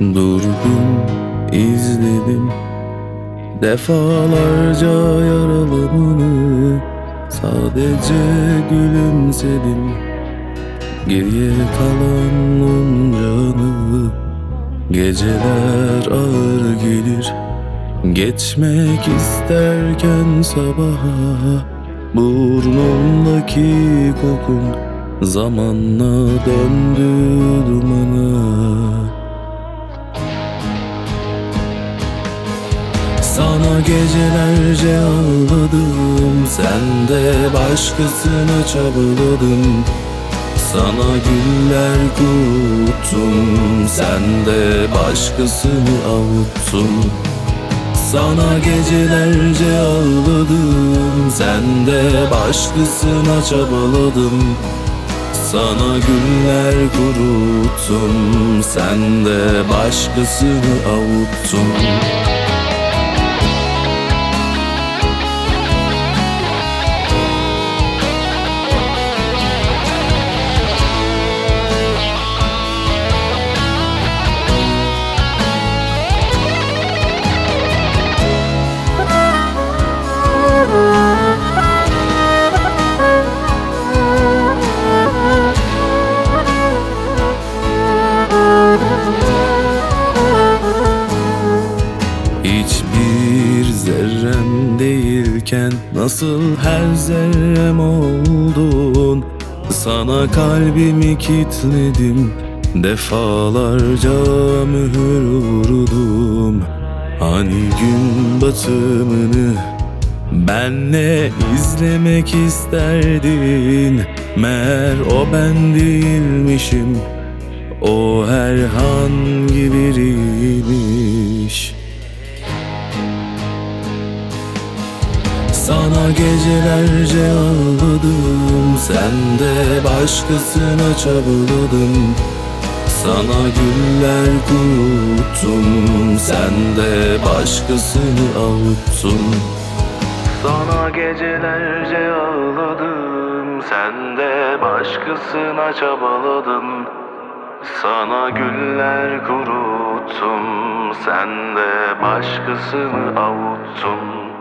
Durdum, izledim. Defalarca yaralımını Sadece gülümsedim. Geriye kalan onca anı Geceler ağır gelir. Geçmek isterken sabaha Burnumdaki kokun Zamanla döndü dumana Sana gecelerce ağladım Sen de başkasına çabaladın Sana güller kuttum Sen de başkasını avuttun Sana gecelerce ağladım Sen de başkasına çabaladım. Sana güller kuruttum Sen de başkasını avuttun değilken Nasıl her zerrem oldun? Sana kalbimi kilitledim Defalarca mühür vurdum. Hani gün batımını Benle izlemek isterdin? Meğer o ben değilmişim O herhangi biriymiş gecelerce ağladım. Sen de başkasına çabaladın. Sana güller kuruttum. Sen de başkasını avuttun Sana gecelerce ağladım. Sen de başkasına çabaladın. Sana güller kuruttum. Sen de başkasını avuttun